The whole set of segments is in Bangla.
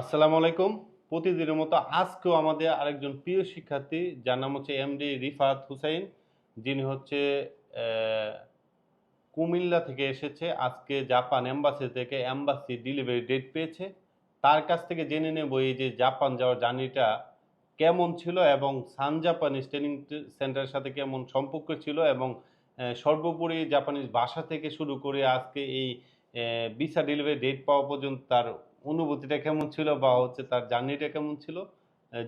আসসালামু আলাইকুম। প্রতিদিনের মতো আজকেও আমাদের আরেকজন প্রিয় শিক্ষার্থী, যার নাম হচ্ছে এমডি রিফাত হুসাইন। যিনি হচ্ছে কুমিল্লা থেকে এসেছে। আজকে জাপান এম্বাসি থেকে এম্বাসি ডেলিভারি ডেট পেয়েছে। তার কাছ থেকে জেনে নেব এই যে জাপান যাওয়ার জার্নিটা কেমন ছিল এবং সান জাপানিজ ট্রেনিং সেন্টারের সাথে কেমন সম্পর্ক ছিল এবং সর্বোপরি জাপানিজ ভাষা থেকে শুরু করে আজকে এই ভিসা ডেলিভারি ডেট পাওয়া পর্যন্ত তার অনুভূতিটা কেমন ছিল বা হচ্ছে তার জার্নিটা কেমন ছিল?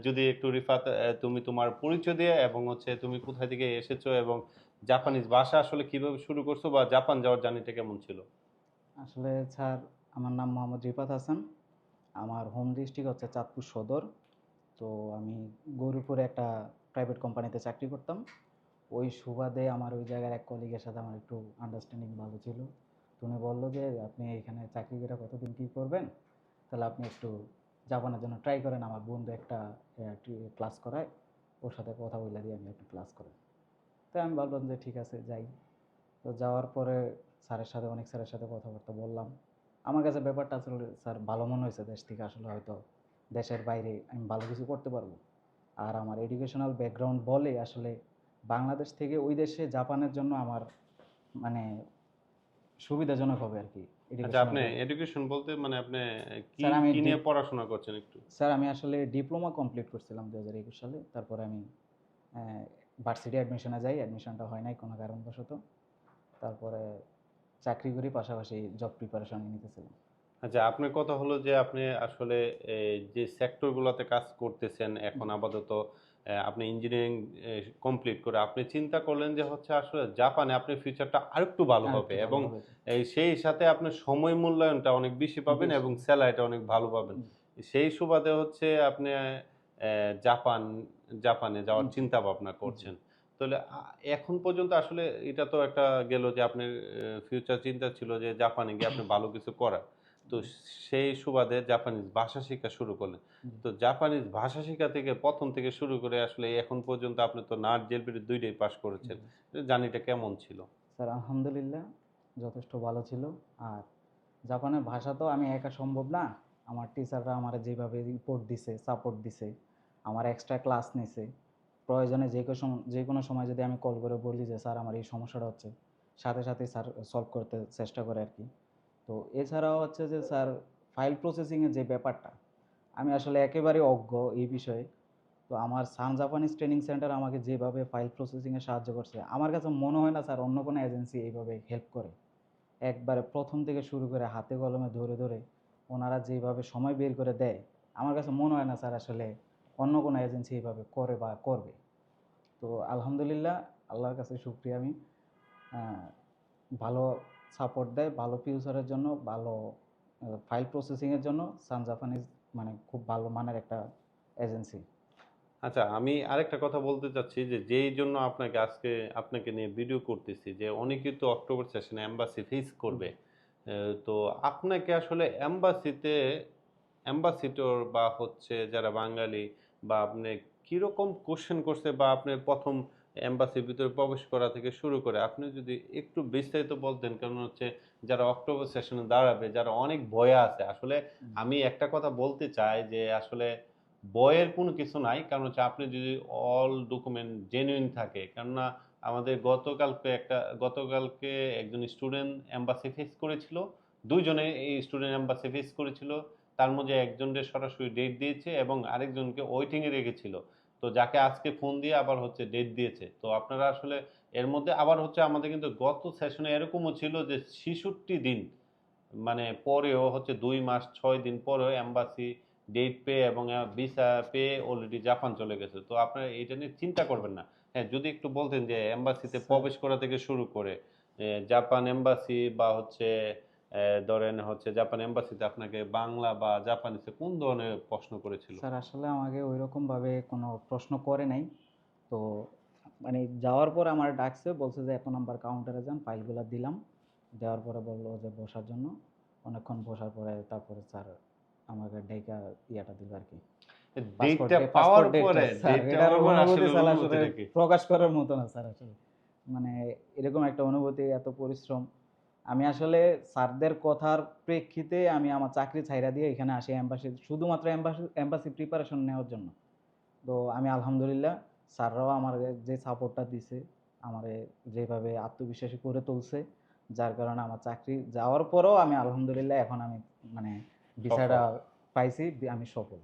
যদি একটু রিফাত তুমি তোমার পরিচয় দিয়ে এবং হচ্ছে তুমি কোথা থেকে এসেছ এবং জাপানিজ ভাষা আসলে কীভাবে শুরু করছ বা জাপান যাওয়ার জার্নিটা কেমন ছিল? আসলে স্যার, আমার নাম মোহাম্মদ রিফাত হাসান। আমার হোম ডিস্ট্রিক্ট হচ্ছে চাঁদপুর সদর। তো আমি গৌরীপুরে একটা প্রাইভেট কোম্পানিতে চাকরি করতাম। ওই সুবাদে আমার ওই জায়গার এক কলিগের সাথে আমার একটু আন্ডারস্ট্যান্ডিং ভালো ছিল। তো উনি বলল যে, আপনি এখানে চাকরি করে কতদিন কী করবেন? তাহলে আপনি একটু জাপানের জন্য ট্রাই করেন। আমার বন্ধু একটা ক্লাস করায়। ওর সাথে কথা বলে দিয়ে আমি একটু ক্লাস করেন তো আমি বললাম যে ঠিক আছে, যাই। তো যাওয়ার পরে স্যারের সাথে, অনেক স্যারের সাথে কথাবার্তা বললাম। আমার কাছে ব্যাপারটা আসলে, স্যার ভালো মনে হয়েছে। দেশ থেকে আসলে হয়তো দেশের বাইরে আমি ভালো কিছু করতে পারব। আর আমার এডুকেশনাল ব্যাকগ্রাউন্ড বলে আসলে বাংলাদেশ থেকে ওই দেশে জাপানের জন্য আমার মানে সুবিধাজনক হবে আর কি। আচ্ছা আপনি। এডুকেশন বলতে মানে আপনি কি কি নিয়ে পড়াশোনা করছেন একটু? স্যার আমি আসলে ডিপ্লোমা কমপ্লিট করছিলাম দু হাজার একুশ সালে। তারপরে আমি ভার্সিটি অ্যাডমিশনে যাই। অ্যাডমিশনটা হয় নাই কোনো কারণবশত। তারপরে চাকরি করি পাশাপাশি জব প্রিপারেশন নিতেছিলাম। আচ্ছা আপনার কথা হলো যে আপনি আসলে যে সেক্টরগুলোতে কাজ করতেছেন এখন আপাতত আপনি ইঞ্জিনিয়ারিং কমপ্লিট করে আপনি চিন্তা করলেন যে হচ্ছে আসলে জাপানে আপনি ফিউচারটা আরেকটু ভালো আর হবে একটু এবং ভালো হবে। এই সেই সাথে আপনার সময় মূল্যায়নটা অনেক বেশি পাবেন। এবং স্যালারিটা অনেক ভালো পাবেন। সেই সুবাদে হচ্ছে আপনি জাপান জাপানে যাওয়ার চিন্তা ভাবনা করছেন। তাহলে এখন পর্যন্ত আসলে এটা তো একটা গেল যে আপনার ফিউচার চিন্তা ছিল যে জাপানে গিয়ে আপনি ভালো কিছু করার। তো সেই সুবাদে জাপানিজ ভাষা শিক্ষা শুরু করলেন। তো জাপানিজ ভাষা শিক্ষা থেকে প্রথম থেকে শুরু করে আসলে এখন পর্যন্ত আপনি তো নাট জেলপিটি দুইটাই পাশ করেছেন। জার্নিটা কেমন ছিল? স্যার আলহামদুলিল্লাহ যথেষ্ট ভালো ছিল। আর জাপানের ভাষা তো আমি একা সম্ভব না। আমার টিচাররা আমার যেভাবে রিপোর্ট দিছে সাপোর্ট দিছে আমার এক্সট্রা ক্লাস নিছে। প্রয়োজনে যে কোনো সম- যে কোনো সময় যদি আমি কল করে বলি যে স্যার আমার এই সমস্যাটা হচ্ছে। সাথে সাথে স্যার সলভ করতে চেষ্টা করে আর কি। তো এছাড়াও হচ্ছে যে স্যার ফাইল প্রসেসিংয়ের যে ব্যাপারটা, আমি আসলে একেবারে অজ্ঞ এই বিষয়ে। তো আমার সান জাপানিজ ট্রেনিং সেন্টার আমাকে যেভাবে ফাইল প্রসেসিংয়ে সাহায্য করছে, আমার কাছে মনে হয় না স্যার অন্য কোনো এজেন্সি এইভাবে হেল্প করে। একবারে প্রথম থেকে শুরু করে হাতে কলমে ধরে ধরে ওনারা যেভাবে সময় বের করে দেয়, আমার কাছে মনে হয় না স্যার আসলে অন্য কোনো এজেন্সি এইভাবে করে বা করবে। তো আলহামদুলিল্লাহ, আল্লাহর কাছে শুক্রিয়া আমি। ভালো সাপোর্ট দেয় ভালো ফিউচারের জন্য ভালো ফাইল প্রসেসিংয়ের জন্য সান জাপানিজ মানে খুব ভালো মানের একটা এজেন্সি আচ্ছা আমি আরেকটা কথা বলতে চাচ্ছি যে যেই জন্য আপনাকে আজকে আপনাকে নিয়ে ভিডিও করতেছি যে অনেকেই তো অক্টোবর সেশনে অ্যাম্বাসি ফেস করবে। তো আপনাকে আসলে অ্যাম্বাসিতে অ্যাম্বাসিডর বা হচ্ছে যারা বাঙালি বা আপনি কীরকম কোশ্চেন করছে বা আপনি প্রথম এম্বাসির ভিতরে প্রবেশ করা থেকে শুরু করে আপনি যদি একটু বিস্তারিত বলতেন কারণ হচ্ছে যারা অক্টোবর সেশনে দাঁড়াবে যারা অনেক ভয়ে আছে আসলে আমি একটা কথা বলতে চাই যে আসলে বইয়ের কোনো কিছু নাই কারণ হচ্ছে আপনি যদি অল ডকুমেন্ট জেনুইন থাকে কেননা আমাদের গতকালকে একটা গতকালকে একজন স্টুডেন্ট এম্বাসি ফেস করেছিল দুইজনে এই স্টুডেন্ট এম্বাসি ফেস করেছিল তার মধ্যে একজনকে সরাসরি ডেট দিয়েছে এবং আরেকজনকে ওয়েটিংয়ে রেখেছিল। তো যাকে আজকে ফোন দিয়ে আবার হচ্ছে ডেট দিয়েছে। তো আপনারা আসলে এর মধ্যে আবার হচ্ছে আমাদের কিন্তু গত সেশনে এরকমও ছিল যে ছেষট্টি দিন মানে পরেও হচ্ছে দুই মাস ছয় দিন পরেও এম্বাসি ডেট পেয়ে এবং ভিসা পেয়ে অলরেডি জাপান চলে গেছে। তো আপনারা এটা নিয়ে চিন্তা করবেন না। হ্যাঁ যদি একটু বলতেন যে এম্বাসিতে প্রবেশ করা থেকে শুরু করে জাপান এম্বাসি বা হচ্ছে ধরেন হচ্ছে জাপান এম্বাসিতে আপনাকে বাংলা বা জাপানিতে কোন ধরনের প্রশ্ন করেছিল? স্যার আসলে আমাকে ওই রকম ভাবে কোনো প্রশ্ন করে নাই। তো মানে যাওয়ার পর আমার ডাকছে বলছে যে এত নাম্বার কাউন্টারে যান ফাইলগুলো দিলাম। দেওয়ার পরে বলল যে বসার জন্য। অনেকক্ষণ বসার পরে তারপরে স্যার আমাকে ডেকা ইয়াটা দিল আর কি? প্রকাশ করার মতো না স্যার আসলে। মানে এরকম একটা অনুভূতি এত পরিশ্রম। আমি আসলে স্যারদের কথার প্রেক্ষিতে আমি আমার চাকরি ছাইরা দিয়ে এখানে আসি এম্বাসি শুধুমাত্র এম্বাসি এম্বাসি প্রিপারেশন নেওয়ার জন্য। তো আমি আলহামদুলিল্লাহ স্যাররাও আমার যে সাপোর্টটা দিছে আমার যেভাবে আত্মবিশ্বাসী করে তুলছে যার কারণে আমার চাকরি যাওয়ার পরেও আমি আলহামদুলিল্লাহ এখন আমি মানে ভিসাটা পাইছি আমি সফল।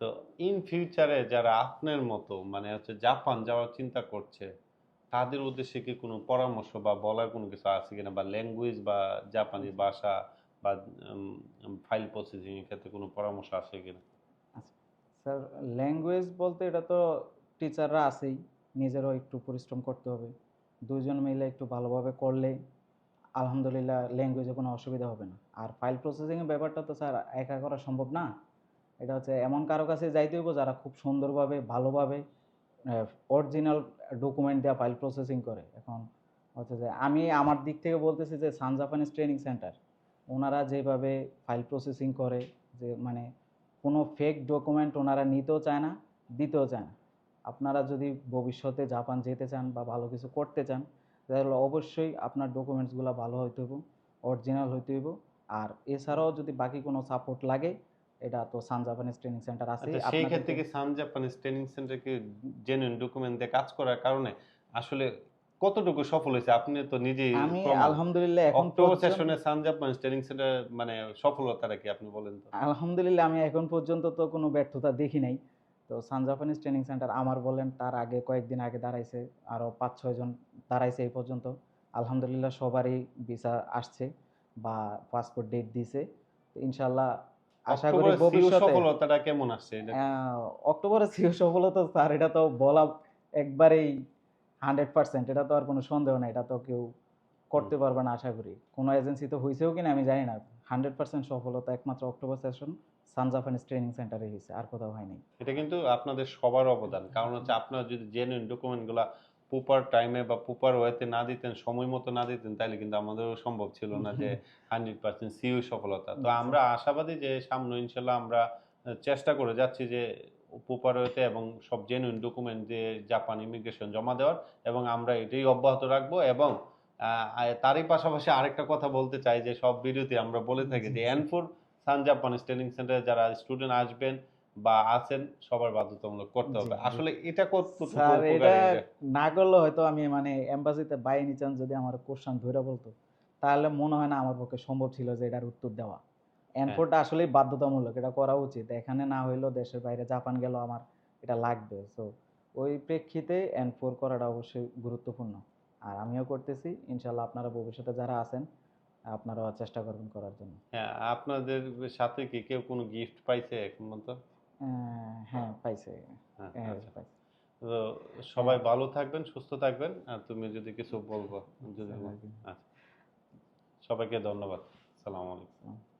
তো ইন ফিউচারে যারা আপনার মতো মানে হচ্ছে জাপান যাওয়ার চিন্তা করছে তাদের উদ্দেশ্যে কি কোনো পরামর্শ বা বলার কোনো কিছু আছে কিনা? বা ল্যাঙ্গুয়েজ বা জাপানি ভাষা বা ফাইল প্রসেসিং এর ক্ষেত্রে কোনো পরামর্শ আছে কিনা? স্যার ল্যাঙ্গুয়েজ বলতে এটা তো টিচাররা আছেই। নিজেরও একটু পরিশ্রম করতে হবে। দুজন মিলে একটু ভালোভাবে করলে আলহামদুলিল্লাহ ল্যাঙ্গুয়েজে কোনো অসুবিধা হবে না। আর ফাইল প্রসেসিংয়ের ব্যাপারটা তো স্যার একা করা সম্ভব না। এটা হচ্ছে এমন কারও কাছে যাইতে হইব যারা খুব সুন্দরভাবে ভালোভাবে অরিজিনাল ডকুমেন্ট দেওয়া ফাইল প্রসেসিং করে। এখন হচ্ছে যে আমি আমার দিক থেকে বলতেছি যে সান জাপানিজ ট্রেনিং সেন্টার ওনারা যেভাবে ফাইল প্রসেসিং করে, যে মানে কোনো ফেক ডকুমেন্ট ওনারা নিতেও চায় না, দিতেও চায় না। আপনারা যদি ভবিষ্যতে জাপান যেতে চান বা ভালো কিছু করতে চান, তাহলে অবশ্যই আপনার ডকুমেন্টসগুলো ভালো হইতে হইব অরিজিনাল হইতে হইব। আর এছাড়াও যদি বাকি কোনো সাপোর্ট লাগে এটা তো সান জাপানিজ ট্রেনিং সেন্টার আছে সেই ক্ষেত্রে কি সান জাপানিজ ট্রেনিং সেন্টার কি জেনুইন ডকুমেন্ট দিয়ে কাজ করার কারণে আসলে কতটুকু সফল হয়েছে? আপনি তো নিজেই আমি আলহামদুলিল্লাহ এখন অক্টোবর সেশনে সান জাপানিজ ট্রেনিং সেন্টার মানে সফলতাটা কি আপনি বলেন তো? আলহামদুলিল্লাহ আমি এখন পর্যন্ত তো কোনো ব্যর্থতা দেখি নাই। তো সান জাপানিজ ট্রেনিং সেন্টার আমার বলেন তার আগে কয়েকদিন আগে দাঁড়াইছে আরও পাঁচ ছয় জন দাঁড়াইছে এই পর্যন্ত। আলহামদুলিল্লাহ সবারই ভিসা আসছে বা পাসপোর্ট ডেট দিছে ইনশাল্লাহ আশা করি ভবিষ্যতে সফলতাটা কেমন আসছে? এটা আহ, অক্টোবরে সিও সফলতা স্যার এটা তো বলা একবারেই হান্ড্রেড পার্সেন্ট এটা তো আর কোনো সন্দেহ নাই এটা তো কেউ করতে পারবে না আশা করি। কোনো এজেন্সি তো হয়েছেও কিনা আমি জানি না। হান্ড্রেড পার্সেন্ট সফলতা একমাত্র October session Sun Japanese training সেন্টারে হয়েছে আর কোথাও হয়নি এটা কিন্তু আপনাদের সবার অবদান। কারণ হচ্ছে আপনারা যদি জেনুইন ডকুমেন্টগুলো প্রপার টাইমে বা প্রপার ওয়েতে না দিতেন সময় মতো না দিতেন তাহলে কিন্তু আমাদেরও সম্ভব ছিল না যে হান্ড্রেড পার্সেন্ট সিইউ সফলতা তো আমরা আশাবাদী যে সামনে ইনশাল্লাহ আমরা চেষ্টা করে যাচ্ছি যে প্রপার ওয়েতে এবং সব জেনুইন ডকুমেন্ট দিয়ে জাপান ইমিগ্রেশন জমা দেওয়ার এবং আমরা এটাই অব্যাহত রাখব এবং তারই পাশাপাশি আরেকটা কথা বলতে চাই যে সব ভিডিওতে আমরা বলে থাকি যে। এনফোর সান জাপানিজ ট্রেনিং সেন্টারে যারা স্টুডেন্ট আসবেন বা আছেন সবার বাধ্যতামূলক করতে হবে। আসলে এটা কতটুকু স্যার এটা না করলে হয়তো আমি মানে এম্বাসিতে বাই এনি চান্স যদি আমার কোশ্চান ধরে বলতো তাহলে মনে হয় না আমার পক্ষে সম্ভব ছিল যে এটার উত্তর দেওয়া। এনফোরটা আসলেই বাধ্যতামূলক এটা করা উচিত। এখানে না হইলেও দেশের বাইরে জাপান গেল আমার এটা লাগবে। সো ওই প্রেক্ষিতে এনফোর করাটা অবশ্যই গুরুত্বপূর্ণ। আর আমিও করতেছি। ইনশাল্লাহ আপনারা ভবিষ্যতে যারা আছেন আপনারাও চেষ্টা করবেন করার জন্য। হ্যাঁ আপনাদের সাথে কি কেউ কোনো গিফট পাইছে এখন আহ, হ্যাঁ পাইছে। হ্যাঁ, হ্যাঁ, আচ্ছা। পাইছে। তো সবাই ভালো থাকবেন সুস্থ থাকবেন। আর তুমি যদি কিছু বলব যদি আচ্ছা, আচ্ছা। সবাইকে ধন্যবাদ। সালাম আলাইকুম।